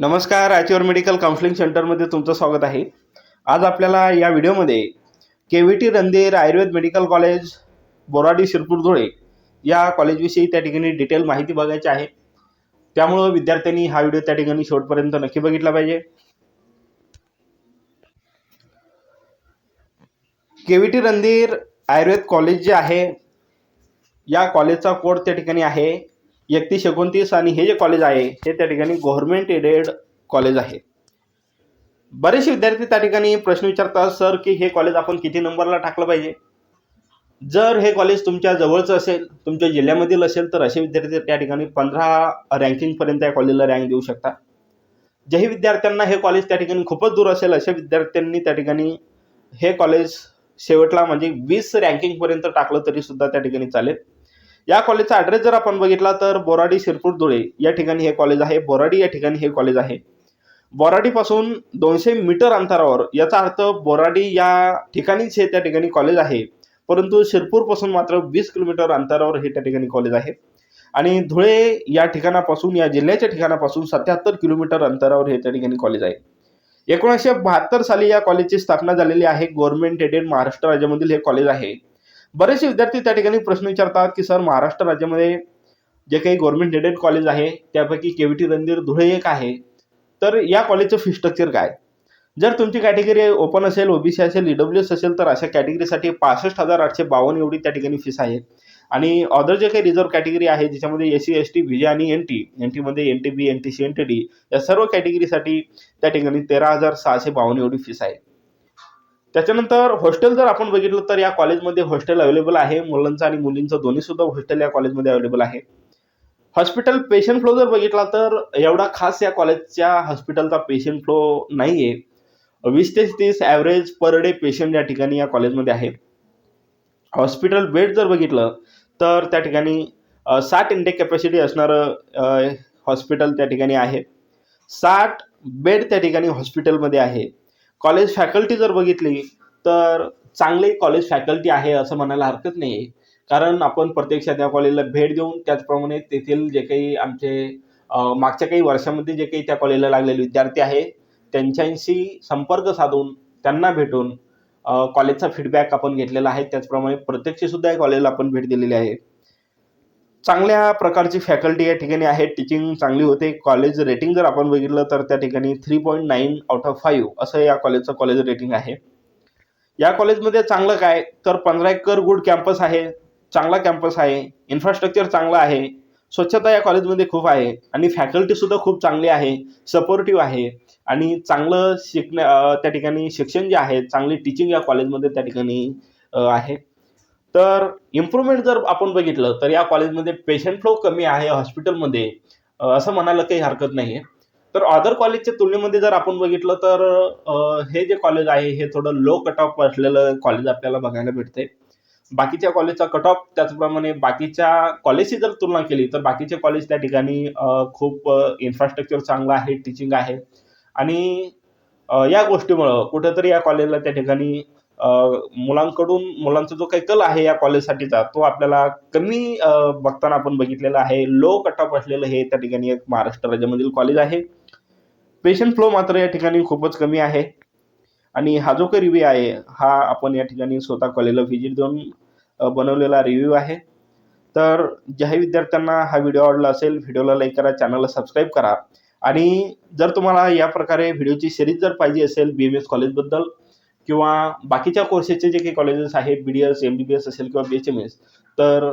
नमस्कार आयचीवर medical counselling सेंटरमध्ये तुमचं स्वागत आहे. आज आपल्याला या व्हिडिओमध्ये K V T Randhir Ayurveda medical college Boradi Shirpur Dhule या कॉलेजविषयी त्या ठिकाणी डिटेल माहिती बघायची आहे. त्यामुळं विद्यार्थ्यांनी हा व्हिडिओ त्या ठिकाणी शेवटपर्यंत नक्की बघितला पाहिजे. K V T Randhir Ayurveda college जे आहे या कॉलेजचा कोड त्या ठिकाणी आहे. एकतीस एकोणतीस आणि हे जे कॉलेज आहे हे त्या ठिकाणी गव्हर्नमेंट एडेड कॉलेज आहे. बरेचसे विद्यार्थी त्या ठिकाणी प्रश्न विचारतात सर की हे कॉलेज आपण किती नंबरला टाकलं पाहिजे? जर हे कॉलेज तुमच्या जवळचं असेल तुमच्या जिल्ह्यामधील असेल तर असे विद्यार्थी त्या ठिकाणी पंधरा रँकिंगपर्यंत या कॉलेजला रँक देऊ शकता ज्याही विद्यार्थ्यांना हे कॉलेज त्या ठिकाणी खूपच दूर असेल अशा विद्यार्थ्यांनी त्या ठिकाणी हे कॉलेज शेवटला म्हणजे वीस रँकिंगपर्यंत टाकलं तरी सुद्धा त्या ठिकाणी चालेल. या कॉलेजचा ॲड्रेस जर आपण बघितला तर बोराडी शिरपूर धुळे या ठिकाणी हे कॉलेज आहे. बोराडी या ठिकाणी हे कॉलेज आहे. बोराडीपासून दोनशे मीटर अंतरावर याचा अर्थ बोराडी या ठिकाणीच हे त्या ठिकाणी कॉलेज आहे. परंतु शिरपूरपासून मात्र वीस किलोमीटर अंतरावर हे त्या ठिकाणी कॉलेज आहे. आणि धुळे या ठिकाणापासून या जिल्ह्याच्या ठिकाणापासून सत्याहत्तर किलोमीटर अंतरावर हे त्या ठिकाणी कॉलेज आहे. एकोणीसशे बहात्तर साली या कॉलेजची स्थापना झालेली आहे. गव्हर्नमेंट एडेड महाराष्ट्र राज्यामधील हे कॉलेज आहे. बरेचसे विद्यार्थी त्या ठिकाणी प्रश्न विचारतात की सर महाराष्ट्र राज्यामध्ये जे काही गव्हर्नमेंट एडेड कॉलेज आहे त्यापैकी K V T Randhir Dhule एक आहे. तर या कॉलेजचं फी स्ट्रक्चर काय? जर तुमची कॅटेगरी ओपन असेल ओबीसी असेल ईडब्ल्यू एस असेल तर अशा कॅटेगरीसाठी पासष्ट हजार आठशे बावन्न एवढी त्या ठिकाणी फीस आहे आणि अदर जे काही रिझर्व्ह कॅटेगरी आहे ज्याच्यामध्ये S C S T V आणि एन टी एन टीमध्ये N T B N T C N T D या सर्व कॅटेगरीसाठी त्या ठिकाणी तेरा हजार सहाशे बावन्न एवढी फीस आहे त्याच्यानंतर हॉस्टेल जर आपण बघितलं तर या कॉलेजमध्ये हॉस्टेल अवेलेबल आहे. मुलांचं आणि मुलींचं दोन्ही सुद्धा हॉस्टेल या कॉलेजमध्ये अवेलेबल आहे. हॉस्पिटल पेशंट फ्लो जर बघितला तर एवढा खास या कॉलेजच्या हॉस्पिटलचा पेशंट फ्लो नाही आहे वीस ते तीस ॲव्हरेज पर डे पेशंट या ठिकाणी या कॉलेजमध्ये आहे. हॉस्पिटल बेड जर बघितलं तर त्या ठिकाणी साठ इंटेक कॅपॅसिटी असणारं हॉस्पिटल त्या ठिकाणी आहे. साठ बेड त्या ठिकाणी हॉस्पिटलमध्ये आहे. कॉलेज फॅकल्टी जर बघितली तर चांगली कॉलेज फॅकल्टी आहे असं म्हणायला हरकत नाही. आहे कारण आपण प्रत्यक्षात त्या कॉलेजला भेट देऊन त्याचप्रमाणे तेथील जे काही आमचे मागच्या काही वर्षामध्ये जे काही त्या कॉलेजला लागलेले विद्यार्थी आहे त्यांच्याशी संपर्क साधून त्यांना भेटून कॉलेजचा फीडबॅक आपण घेतलेला आहे. त्याचप्रमाणे प्रत्यक्ष सुद्धा या कॉलेजला आपण भेट दिलेली आहे. चांगल्या प्रकारची फॅकल्टी या ठिकाणी आहे टीचिंग चांगली होते. कॉलेज रेटिंग जर आपण बघितलं तर त्या ठिकाणी three point nine out of five असं या कॉलेजचं कॉलेज रेटिंग आहे. या कॉलेजमध्ये चांगलं काय? तर पंधरा एकर गुड कॅम्पस आहे चांगला कॅम्पस आहे इन्फ्रास्ट्रक्चर चांगलं आहे स्वच्छता या कॉलेजमध्ये खूप आहे आणि फॅकल्टी सुद्धा खूप चांगली आहे सपोर्टिव्ह आहे आणि चांगलं शिकण्या त्या ठिकाणी शिक्षण जे आहे चांगली टीचिंग या कॉलेजमध्ये त्या ठिकाणी आहे. तर इम्प्रूव्हमेंट जर आपण बघितलं तर या कॉलेजमध्ये पेशंट फ्लो कमी आहे हॉस्पिटलमध्ये असं म्हणायला काही हरकत नाही आहे तर अदर कॉलेजच्या तुलनेमध्ये जर आपण बघितलं तर हे जे कॉलेज आहे हे थोडं लो कट ऑफ असलेलं कॉलेज आपल्याला बघायला भेटते बाकीच्या कॉलेजचा कट ऑफ त्याचप्रमाणे बाकीच्या कॉलेजची जर तुलना केली तर बाकीचे कॉलेज त्या ठिकाणी खूप इन्फ्रास्ट्रक्चर चांगलं आहे टीचिंग आहे. आणि या गोष्टीमुळं कुठंतरी या कॉलेजला त्या ठिकाणी मुलांकडून मुलांचा जो काही कल आहे या कॉलेजसाठीचा तो आपल्याला कमी बघताना आपण बघितलेला आहे. लो कट ऑफ असलेलं हे त्या ठिकाणी एक महाराष्ट्र राज्यामधील कॉलेज आहे. पेशंट फ्लो मात्र या ठिकाणी खूपच कमी आहे. आणि हा जो काही रिव्ह्यू आहे हा आपण या ठिकाणी स्वतः कॉलेजला व्हिजिट देऊन बनवलेला रिव्ह्यू आहे. तर ज्याही विद्यार्थ्यांना हा व्हिडिओ आवडला असेल व्हिडिओला लाईक करा चॅनलला सबस्क्राईब करा. आणि जर तुम्हाला या प्रकारे व्हिडिओची सिरीज जर पाहिजे असेल बी एम एस कॉलेजबद्दल किंवा बाकीच्या कोर्सेसचे जे काही कॉलेजेस आहेत B D S M B B S असेल किंवा बी एच एम एस तर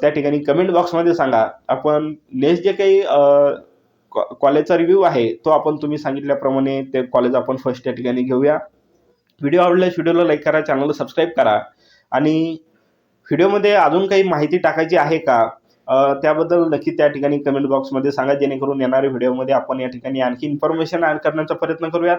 त्या ठिकाणी कमेंट बॉक्समध्ये सांगा. आपण नेक्स्ट जे काही कॉ- कॉलेजचा रिव्ह्यू आहे तो आपण तुम्ही सांगितल्याप्रमाणे ते कॉलेज आपण फर्स्ट त्या ठिकाणी घेऊया. व्हिडिओ आवडल्यास व्हिडिओला लाईक करा चॅनलला सबस्क्राईब करा. आणि व्हिडिओमध्ये अजून काही माहिती टाकायची आहे का? त्याबद्दल नक्की त्या ठिकाणी कमेंट बॉक्समध्ये सांगा जेणेकरून येणाऱ्या व्हिडिओमध्ये आपण या ठिकाणी आणखी इन्फॉर्मेशन ॲड करण्याचा प्रयत्न करूयात.